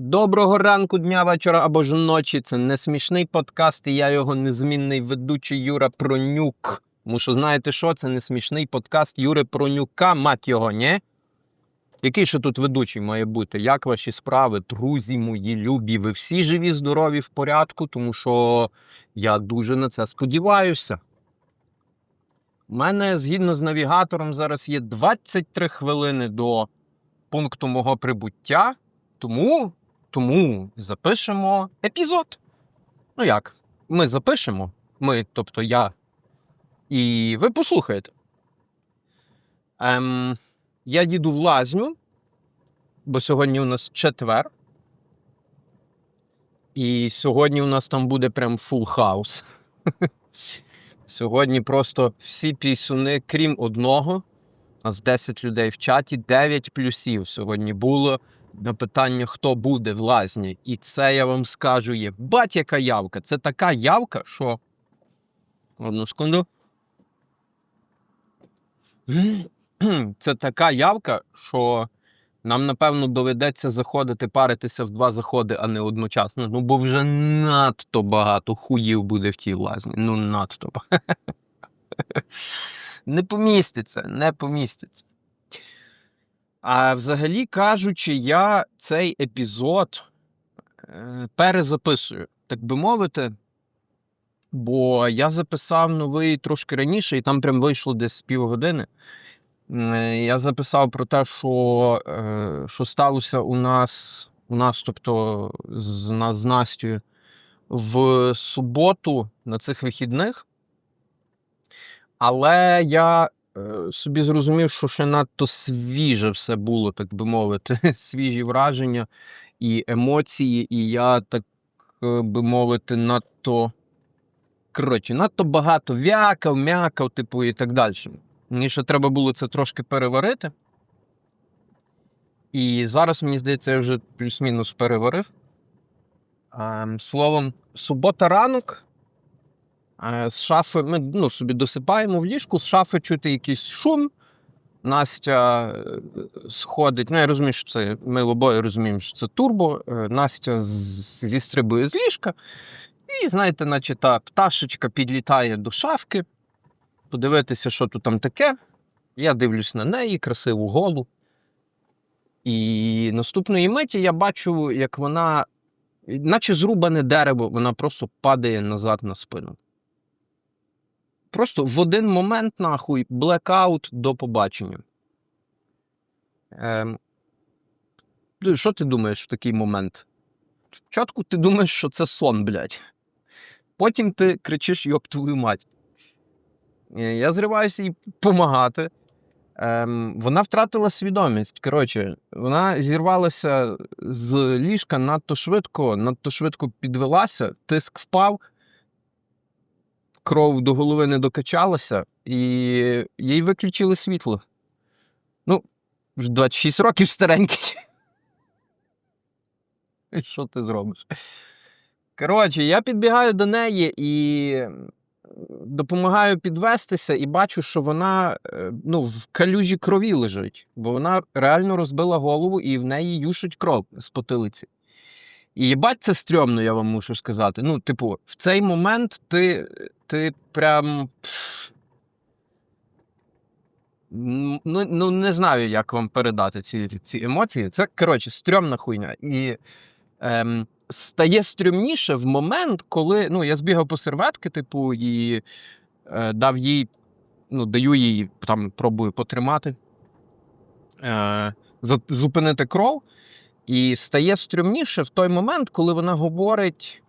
Доброго ранку, дня, вечора або ж ночі. Це не смішний подкаст, і я його незмінний ведучий Юра Пронюк. Тому що знаєте що? Це не смішний подкаст Юри Пронюка, мать його, ні? Який ще тут ведучий має бути? Як ваші справи, друзі мої любі? Ви всі живі, здорові, в порядку, тому що я дуже на це сподіваюся. У мене згідно з навігатором зараз є 23 хвилини до пункту мого прибуття. Тому, тому запишемо епізод. Ну як? Ми запишемо. Ми, тобто я. І ви послухаєте. Ем, я їду в лазню, бо сьогодні у нас четвер. І сьогодні у нас там буде прям фул хаус. Сьогодні просто всі пісюни, крім одного. У нас 10 людей в чаті, 9 плюсів сьогодні було на питання, хто буде в лазні. І це я вам скажу є. Бать, яка явка. Це така явка, що. Одну секунду. Це така явка, що нам, напевно, доведеться заходити, паритися в два заходи, а не одночасно. Ну, бо вже надто багато хуїв буде в тій лазні. Ну, надто багато. Не поміститься, не поміститься. А взагалі кажучи, я цей епізод е, перезаписую, так би мовити. Бо я записав новий трошки раніше, і там прям вийшло десь півгодини. Е, Я записав про те, що, е, що сталося у нас, у нас, тобто з нас з Настю в суботу на цих вихідних. Але я собі зрозумів, що ще надто свіже все було, так би мовити, свіжі враження і емоції, і я, так е, би мовити, надто. Коротше, надто багато вякав, м'якав, типу, і так далі. Мені ще треба було це трошки переварити. І зараз, мені здається, я вже плюс-мінус переварив. Ем, словом, субота ранок. Е, З шафи ми ну, собі досипаємо в ліжку, з шафи чути якийсь шум. Настя е, сходить. Ну, я розумію, що це ми обоє розуміємо, що це турбо. Е, Настя зістрибує з ліжка. І, знаєте, наче та пташечка підлітає до шафки, подивитися, що тут там таке. Я дивлюсь на неї, красиву голу. І наступної миті я бачу, як вона, наче зрубане дерево, вона просто падає назад на спину. Просто в один момент, нахуй, блекаут до побачення. Ну, що ти думаєш в такий момент? Спочатку ти думаєш, що це сон, блядь. Потім ти кричиш йоб твою мать. Е, Я зриваюся їй допомагати. Ем, вона втратила свідомість. Коротше, вона зірвалася з ліжка надто швидко, надто швидко підвелася, тиск впав, кров до голови не докачалася, і їй виключили світло. Ну, вже 26 років старенький. І що ти зробиш? Коротше, я підбігаю до неї і допомагаю підвестися, і бачу, що вона е, ну, в калюжі крові лежить, бо вона реально розбила голову і в неї юшить кров з потилиці. І їбать, це стрьомно, я вам мушу сказати. Ну, типу, в цей момент ти, ти прям. Ну, ну, не знаю, як вам передати ці, ці емоції. Це, коротше, стрьомна хуйня. І ем, стає стрьомніше в момент, коли ну, я збігав по серветки, типу, і е, дав їй, ну, даю їй там, пробую потримати, е, зупинити кров. І стає стрьомніше в той момент, коли вона говорить,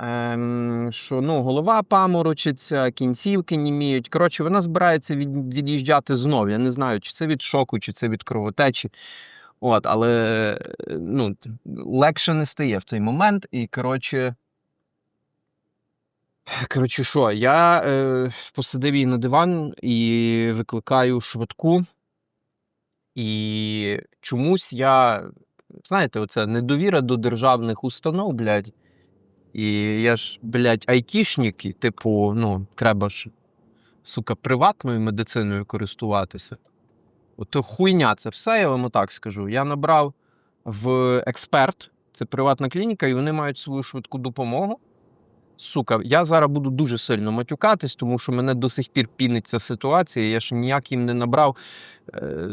ем, що ну, голова паморочиться, кінцівки німіють. Коротше, вона збирається від, від'їжджати знов. Я не знаю, чи це від шоку, чи це від кровотечі. От, але е, ну, легше не стає в цей момент. І, коротше. Коротше, що, я е, посадив її на диван і викликаю швидку. І чомусь я, знаєте, оце недовіра до державних установ, блядь. І я ж, блядь, айтішник, і, типу, ну, треба ж, сука, приватною медициною користуватися. От хуйня, це все, я вам так скажу. Я набрав в експерт це приватна клініка, і вони мають свою швидку допомогу. Сука, я зараз буду дуже сильно матюкатись, тому що мене до сих пір пінить ця ситуація. Я ж ніяк їм не набрав е,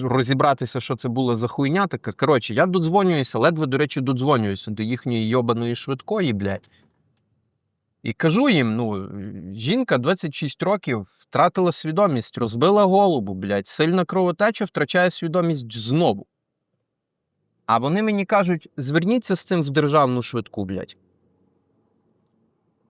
розібратися, що це була за хуйня така. Коротше, я додзвонююся, ледве, до речі, додзвонююся до їхньої йобаної швидкої, блядь. І кажу їм: ну, жінка 26 років втратила свідомість, розбила голову, блядь, сильна кровотеча втрачає свідомість знову. А вони мені кажуть: зверніться з цим в державну швидку, блядь.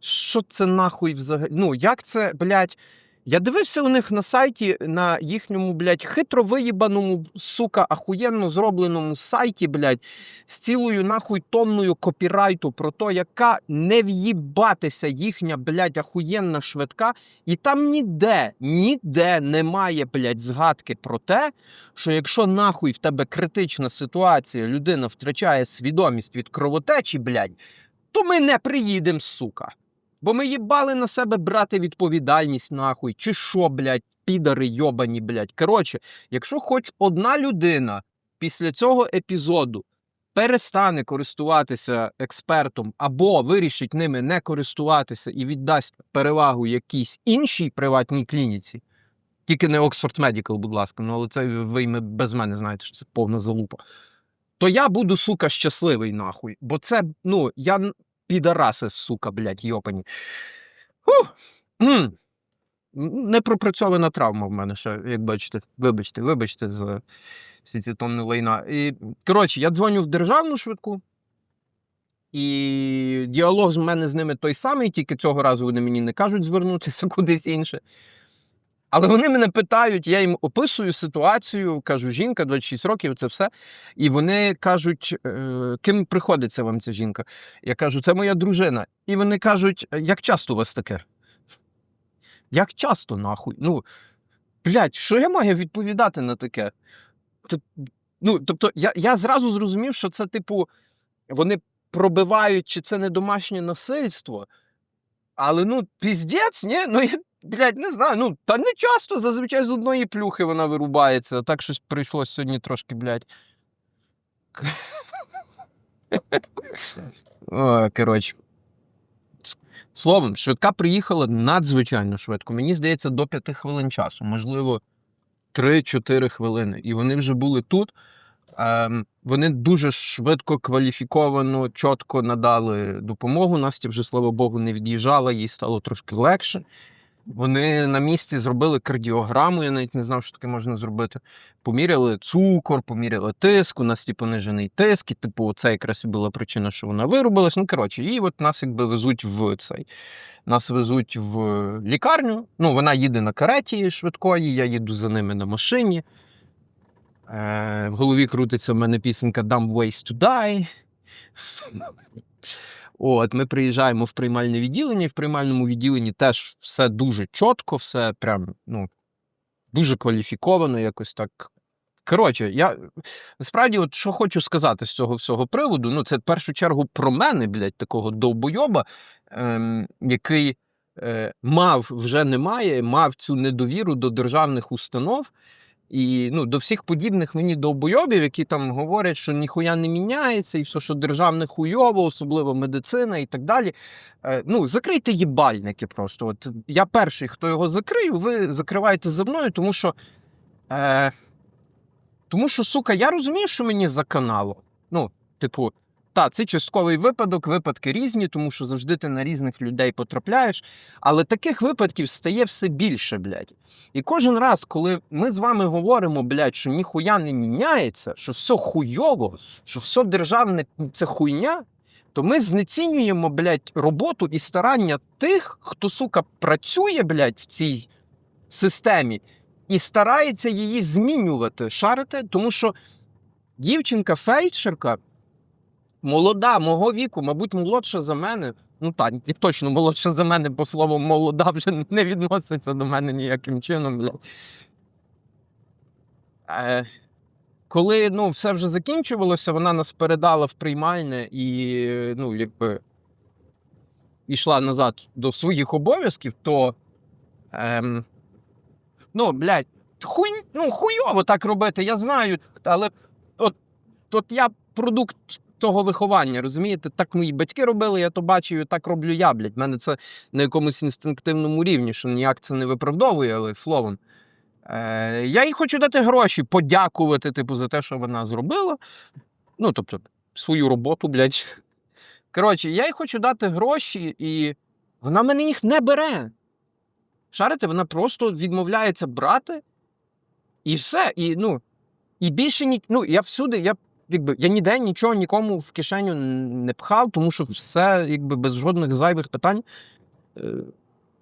Що це нахуй взагалі? Ну, як це, блядь? Я дивився у них на сайті, на їхньому, блядь, хитро виїбаному, сука, ахуєнно зробленому сайті, блядь, з цілою нахуй тонною копірайту про те, яка не в'їбатися їхня, блядь, ахуєнна швидка. І там ніде, ніде немає, блядь, згадки про те, що якщо нахуй в тебе критична ситуація, людина втрачає свідомість від кровотечі, блядь, то ми не приїдемо, сука. Бо ми їбали на себе брати відповідальність нахуй, чи що, блядь, підари йобані, блядь. Коротше, якщо хоч одна людина після цього епізоду перестане користуватися експертом або вирішить ними не користуватися і віддасть перевагу якійсь іншій приватній клініці, тільки не Oxford Medical, будь ласка, ну але це ви без мене знаєте, що це повна залупа. То я буду, сука, щасливий нахуй. Бо це, ну, я підараси, сука, блядь, йопані. Непропрацьована травма в мене ще, як бачите. Вибачте, вибачте за всі ці тонни лайна. І, коротше, я дзвоню в державну швидку. І діалог з мене з ними той самий, тільки цього разу вони мені не кажуть звернутися кудись інше. Але вони мене питають, я їм описую ситуацію, кажу, жінка 26 років, це все. І вони кажуть, «Е, ким приходиться вам ця жінка? Я кажу, це моя дружина. І вони кажуть, як часто у вас таке? Як часто, нахуй? Ну, блядь, що я маю відповідати на таке? Ну, тобто, я, я зразу зрозумів, що це, типу, вони пробивають, чи це не домашнє насильство. Але ну, піздець, ні? Ну, я, блядь, не знаю. Ну, та не часто, зазвичай з одної плюхи вона вирубається. Так щось прийшло сьогодні трошки, блядь. Коротше. Словом, швидка приїхала надзвичайно швидко. Мені здається, до 5 хвилин часу, можливо, 3-4 хвилини. І вони вже були тут. Ем, вони дуже швидко, кваліфіковано, чітко надали допомогу. Настя вже, слава Богу, не від'їжджала, їй стало трошки легше. Вони на місці зробили кардіограму, я навіть не знав, що таке можна зробити. Поміряли цукор, поміряли тиск, у нас понижений тиск, і типу, це якраз і була причина, що вона вирубилась. Ну, коротше, і от нас якби везуть в цей. Нас везуть в лікарню. Ну, вона їде на кареті швидкої, я їду за ними на машині. Е, в голові крутиться в мене пісенька Dumb Ways to Die. От, ми приїжджаємо в приймальне відділення, і в приймальному відділенні теж все дуже чітко, все прям, ну, дуже кваліфіковано, якось так. Коротше, я насправді, от що хочу сказати з цього всього приводу, ну, це в першу чергу про мене, блядь, такого довбойоба, ем, який е, мав, вже не має, мав цю недовіру до державних установ. І ну, до всіх подібних мені довбойобів, які там говорять, що ніхуя не міняється, і все, що державне хуйово, особливо медицина і так далі. Е, ну, закрийте їбальники просто. От я перший, хто його закрию, ви закриваєте за мною, тому що. Е, тому що, сука, я розумію, що мені за канало. Ну, типу, та, це частковий випадок, випадки різні, тому що завжди ти на різних людей потрапляєш. Але таких випадків стає все більше, блядь. І кожен раз, коли ми з вами говоримо, блядь, що ніхуя не міняється, що все хуйово, що все державне це хуйня, то ми знецінюємо, блядь, роботу і старання тих, хто, сука, працює, блядь, в цій системі і старається її змінювати. Шарите? Тому що дівчинка фельдшерка молода, мого віку, мабуть, молодша за мене. Ну так, і точно молодша за мене, бо слово молода вже не відноситься до мене ніяким чином. Е, коли ну, все вже закінчувалося, вона нас передала в приймальне і ну, якби йшла назад до своїх обов'язків, то ем, ну, блядь, хуй, ну, хуйово так робити, я знаю, але от, от я продукт того виховання, розумієте? Так мої батьки робили, я то бачив, і так роблю я, блядь. В мене це на якомусь інстинктивному рівні, що ніяк це не виправдовує, але словом. Е, я їй хочу дати гроші, подякувати, типу, за те, що вона зробила. Ну, тобто, свою роботу, блядь. Коротше, я їй хочу дати гроші, і вона мене їх не бере. Шарите, вона просто відмовляється брати, і все. І, ну, і більше ні, ну, я всюди, я, якби, я ніде нічого нікому в кишеню не пхав, тому що все, якби без жодних зайвих питань, е,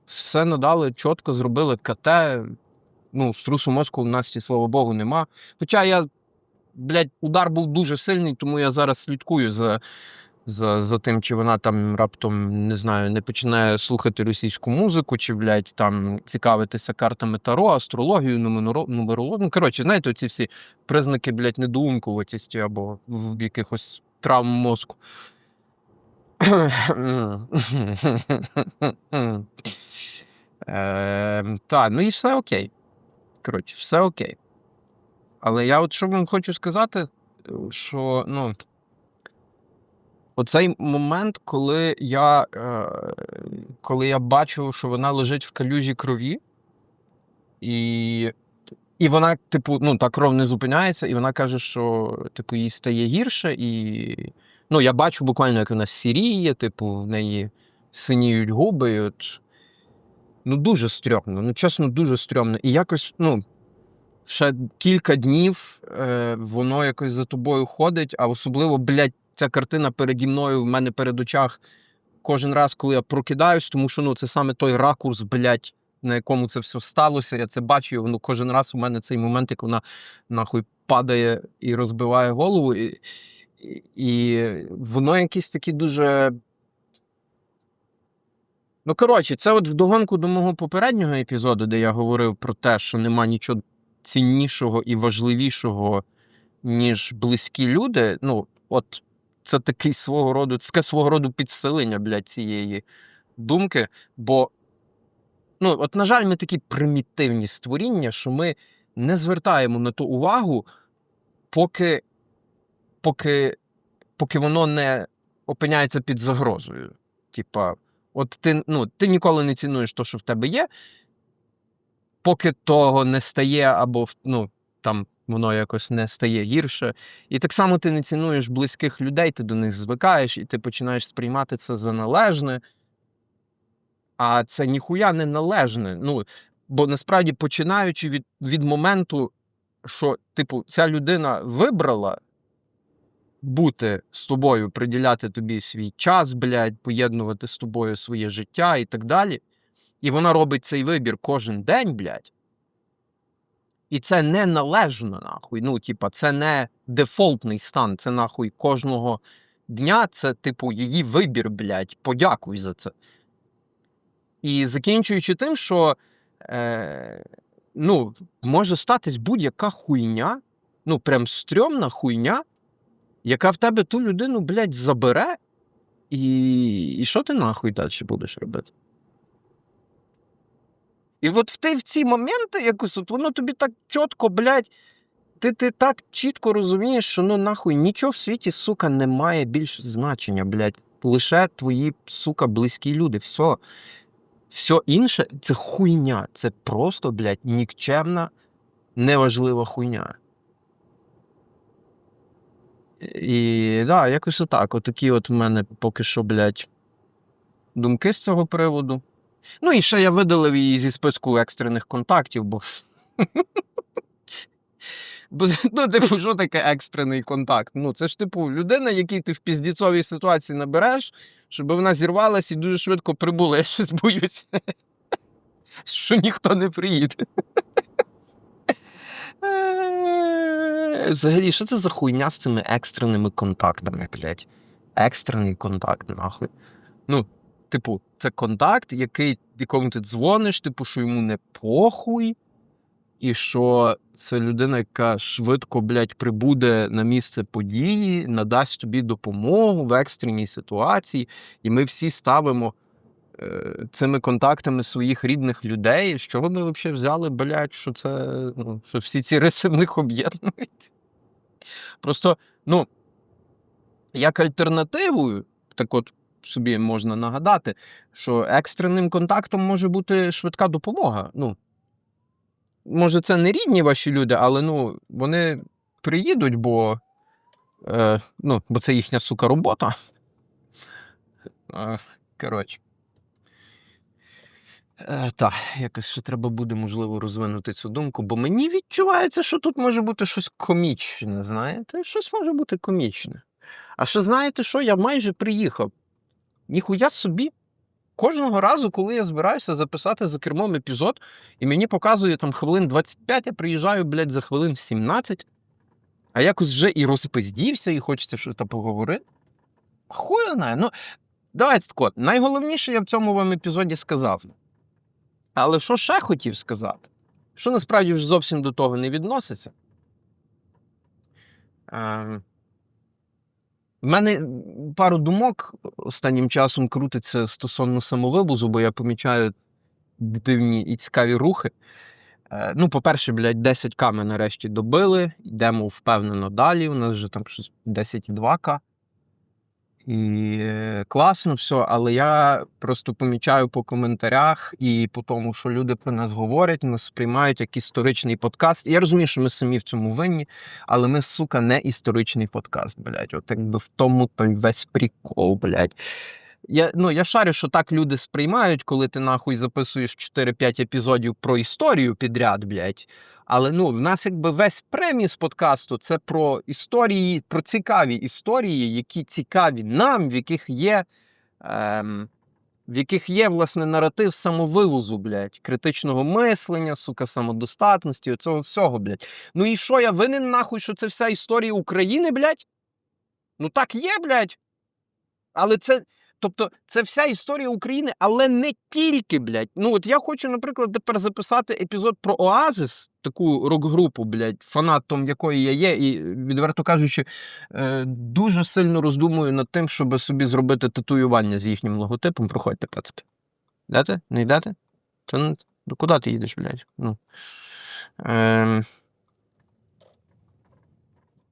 все надали чітко, зробили КТ. Ну, струсу мозку в Насті, слава Богу, нема. Хоча я, блядь, удар був дуже сильний, тому я зараз слідкую за, за, за тим, чи вона там раптом, не знаю, не починає слухати російську музику, чи, блядь, там цікавитися картами Таро, астрологією, нумеро- нумерологією. Ну, коротше, знаєте, ці всі признаки, блядь, недоумкуватісті або в якихось травм мозку. Е, Та, ну і все окей. Коротше, все окей. Але я от що вам хочу сказати, що ну. Оцей момент, коли я, е, коли я бачу, що вона лежить в калюжі крові, і, і вона, типу, ну, та кров не зупиняється, і вона каже, що типу, їй стає гірше, і ну, я бачу буквально, як вона сіріє, типу, в неї синіють губи. От, ну, дуже стрьомно, ну, чесно, дуже стрьомно. І якось, ну, ще кілька днів е, воно якось за тобою ходить, а особливо, блядь, ця картина переді мною в мене перед очах кожен раз, коли я прокидаюсь, тому що ну, це саме той ракурс, блядь, на якому це все сталося. Я це бачу, і воно кожен раз у мене цей момент, як вона нахуй падає і розбиває голову. І, і, і воно якесь таке дуже. Ну, коротше, це от вдогонку до мого попереднього епізоду, де я говорив про те, що нема нічого ціннішого і важливішого, ніж близькі люди. Ну, от це такий свого роду, це свого роду підсилення блядь, цієї думки. Бо, ну, от, на жаль, ми такі примітивні створіння, що ми не звертаємо на то увагу, поки, поки, поки воно не опиняється під загрозою. Типа, от ти, ну, ти ніколи не цінуєш те, що в тебе є, поки того не стає, або ну, там воно якось не стає гірше. І так само ти не цінуєш близьких людей, ти до них звикаєш, і ти починаєш сприймати це за належне. А це ніхуя не належне. Ну, бо насправді, починаючи від, від моменту, що, типу, ця людина вибрала бути з тобою, приділяти тобі свій час, блядь, поєднувати з тобою своє життя і так далі. І вона робить цей вибір кожен день, блядь. І це не належно, нахуй. Ну, типа, це не дефолтний стан, це нахуй кожного дня, це, типу, її вибір, блядь, подякуй за це. І закінчуючи тим, що е, ну, може статись будь-яка хуйня, ну, прям стрьомна хуйня, яка в тебе ту людину, блядь, забере, і, і що ти нахуй далі будеш робити? І от в ти в ці моменти якось от воно тобі так чітко, блядь, ти, ти так чітко розумієш, що ну нахуй нічого в світі, сука, не має більш значення, блядь. Лише твої, сука, близькі люди. Все. Все інше це хуйня. Це просто, блядь, нікчемна, неважлива хуйня. І да, якось отак. Отакі от в мене поки що, блядь, думки з цього приводу. Ну і ще я видалив її зі списку екстрених контактів, бо. Бо, ну, типу, що таке екстрений контакт? Ну, це ж, типу, людина, якій ти в піздіцовій ситуації набереш, щоб вона зірвалась і дуже швидко прибула. Я щось боюся, що ніхто не приїде. Взагалі, що це за хуйня з цими екстреними контактами, блядь? Екстрений контакт, нахуй. Ну, типу, це контакт, який, якому ти дзвониш, типу, що йому не похуй, і що це людина, яка швидко, блядь, прибуде на місце події, надасть тобі допомогу в екстреній ситуації, і ми всі ставимо е, цими контактами своїх рідних людей. З чого ми взагалі взяли, блядь, що це, ну, що всі ці риси в них об'єднують? Просто, ну. як альтернативою, так от собі можна нагадати, що екстреним контактом може бути швидка допомога. Ну, може, це не рідні ваші люди, але ну, вони приїдуть, бо, е, ну, бо це їхня сука робота. Коротше. Е, так, якось ще треба буде, можливо, розвинути цю думку, бо мені відчувається, що тут може бути щось комічне, знаєте? Щось може бути комічне. А ще знаєте що? Я майже приїхав. Ніхуя собі. Кожного разу, коли я збираюся записати за кермом епізод, і мені показує там хвилин 25, я приїжджаю, блядь, за хвилин 17, а якось вже і розпиздівся, і хочеться щось поговорити. Хуй знає. Ну, давайте так. Найголовніше я в цьому вам епізоді сказав. Але що ще хотів сказати? Що насправді вже зовсім до того не відноситься. Ем, в мене пару думок останнім часом крутиться стосовно самовивозу, бо я помічаю дивні і цікаві рухи. Е, ну, по-перше, блядь, 10к ми нарешті добили, йдемо впевнено далі. У нас вже там щось 10,2к. І е, класно все, але я просто помічаю по коментарях і по тому, що люди про нас говорять, нас сприймають як історичний подкаст. Я розумію, що ми самі в цьому винні, але ми, сука, не історичний подкаст, блядь. От якби в тому той весь прикол, блядь. Я, ну, я шарю, що так люди сприймають, коли ти нахуй записуєш 4-5 епізодів про історію підряд, блядь. Але ну, в нас якби весь преміс подкасту це про історії, про цікаві історії, які цікаві нам, в яких є. Ем, в яких є, власне, наратив самовивозу, блядь, критичного мислення, сука, самодостатності, оцього всього, блядь. Ну і що, я винен нахуй, що це вся історія України, блядь? Ну так є, блядь. Але це. Тобто, це вся історія України, але не тільки, блядь. Ну, от я хочу, наприклад, тепер записати епізод про Оазис, таку рок-групу, блядь, фанатом якої я є, і, відверто кажучи, е, дуже сильно роздумую над тим, щоб собі зробити татуювання з їхнім логотипом. Проходьте, пацки. Йдете? Не йдете? То ну, куди ти їдеш, блядь? Ну. Е,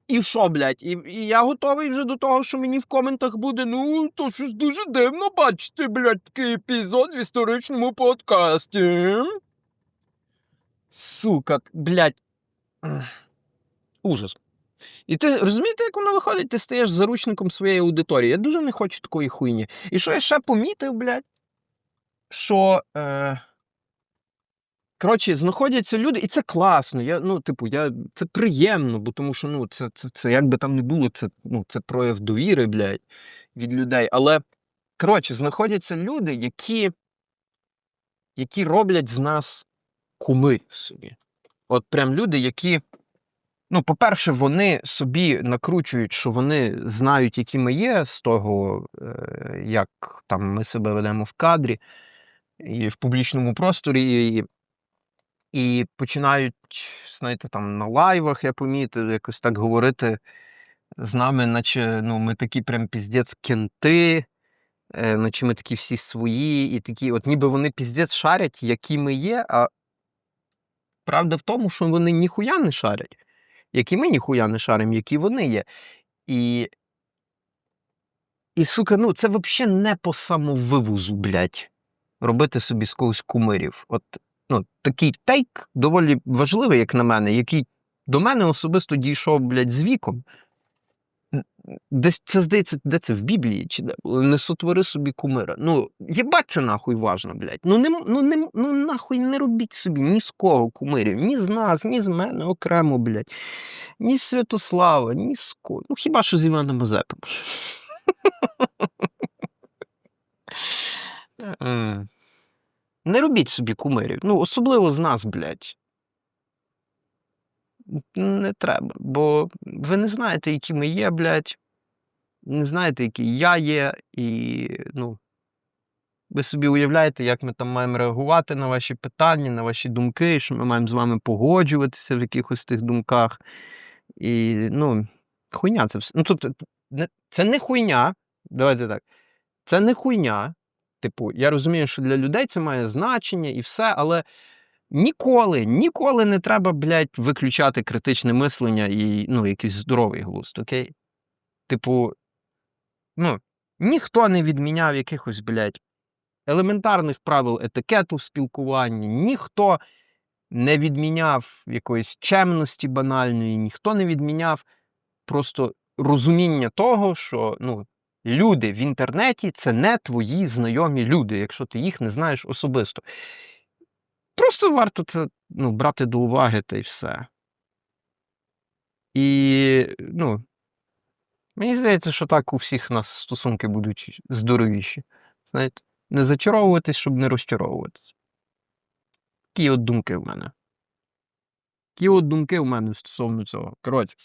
і що, блядь? І, і я готовий вже до того, що мені в коментах буде, ну, то щось дуже дивно бачити, блядь, такий епізод в історичному подкасті. Сука, блядь. Ужас. І ти розумієте, як воно виходить? Ти стаєш заручником своєї аудиторії. Я дуже не хочу такої хуйні. І що я ще помітив, блядь? Що. Е... Коротше, знаходяться люди, і це класно. Я, ну, типу, я, це приємно, бо тому що ну, це, це, це як би там не було, це, ну, це прояв довіри, блядь, від людей. Але, коротше, знаходяться люди, які, які роблять з нас кумирів собі. От прям люди, які. Ну, по-перше, вони собі накручують, що вони знають, які ми є, з того, е, як там ми себе ведемо в кадрі і в публічному просторі. І, і починають, знаєте, там на лайвах, я помітив, якось так говорити з нами, наче ну, ми такі прям піздець кенти, е, наче ми такі всі свої, і такі, от ніби вони піздець шарять, які ми є, а правда в тому, що вони ніхуя не шарять, які ми ніхуя не шаримо, які вони є. І, і сука, ну це взагалі не по самовивозу, блядь, робити собі з когось кумирів. От ну, такий тейк доволі важливий, як на мене, який до мене особисто дійшов, блядь, з віком. Десь це здається, де це в Біблії чи де? Не сотвори собі кумира. Ну, єбать це нахуй важно, блядь. Ну, не, ну, не, ну нахуй не робіть собі ні з кого кумирів, ні з нас, ні з мене окремо, блядь. Ні з Святослава, ні з кого. Ну, хіба що з Іваном Мазепом. Не робіть собі кумирів. Ну, особливо з нас, блядь. Не треба. Бо ви не знаєте, які ми є, блядь. Не знаєте, який я є, і ну. Ви собі уявляєте, як ми там маємо реагувати на ваші питання, на ваші думки, що ми маємо з вами погоджуватися в якихось тих думках. І, ну, хуйня це все. Ну, тобто, це не хуйня. Давайте так. Це не хуйня. Типу, я розумію, що для людей це має значення і все, але ніколи, ніколи не треба, блядь, виключати критичне мислення і ну, якийсь здоровий глузд, окей? Типу, ну, ніхто не відміняв якихось, блядь, елементарних правил етикету в спілкуванні, ніхто не відміняв якоїсь чемності банальної, ніхто не відміняв просто розуміння того, що ну, люди в інтернеті це не твої знайомі люди, якщо ти їх не знаєш особисто. Просто варто це ну, брати до уваги та й все. І, ну, мені здається, що так у всіх нас стосунки будуть здоровіші. Знаєте, не зачаровуватись, щоб не розчаровуватись. Такі от думки в мене. Такі от думки в мене стосовно цього. Коротше.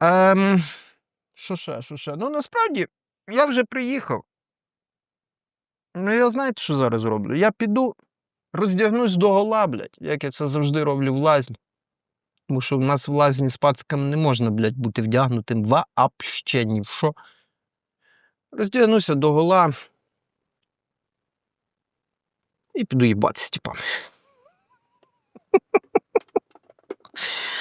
Ем, що ще, що ще? Ну, насправді, я вже приїхав. Ну, я знаєте, що зараз роблю? Я піду, роздягнусь до гола, блядь, як я це завжди роблю в лазні. Тому що в нас в лазні з пацками не можна, блядь, бути вдягнутим вообще ні в що. Роздягнуся до гола. І піду їбатися, типа.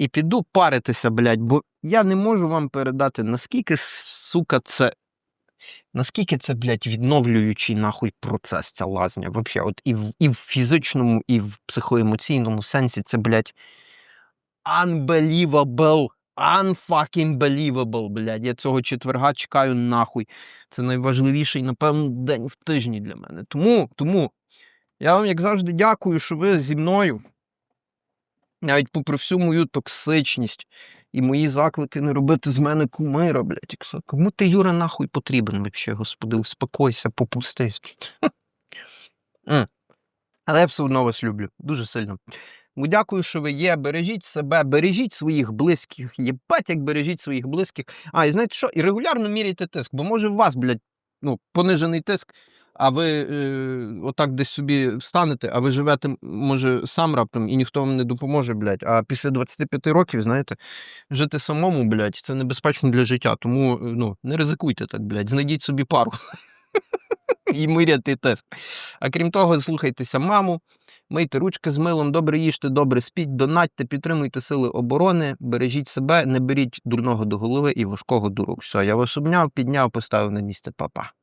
І піду паритися, блядь, бо я не можу вам передати, наскільки, сука, це. Наскільки це, блядь, відновлюючий нахуй процес, ця лазня. Вообще, от і в, і в фізичному, і в психоемоційному сенсі це, блядь, unbelievable. Unfucking believable, блядь. Я цього четверга чекаю нахуй. Це найважливіший, напевно, день в тижні для мене. Тому, тому я вам, як завжди, дякую, що ви зі мною. Навіть попри всю мою токсичність і мої заклики не робити з мене кумира, блядь. Кому ти, Юра, нахуй потрібен вообще, господи, успокойся, попустись. Але я все одно вас люблю. Дуже сильно. Дякую, що ви є. Бережіть себе, бережіть своїх близьких. Єбать, як бережіть своїх близьких. А, і знаєте що? І регулярно міряйте тиск, бо може у вас, блядь, ну, понижений тиск, а ви е, отак десь собі встанете, а ви живете, може, сам раптом, і ніхто вам не допоможе, блядь. А після 25 років, знаєте, жити самому, блядь, це небезпечно для життя. Тому е, ну, не ризикуйте так, блядь. Знайдіть собі пару. І миряти тиск. А крім того, слухайтеся маму, мийте ручки з милом, добре їжте, добре спіть, донатьте, підтримуйте сили оборони, бережіть себе, не беріть дурного до голови і важкого до рук. Все, я вас обняв, підняв, поставив на місце, Па-па.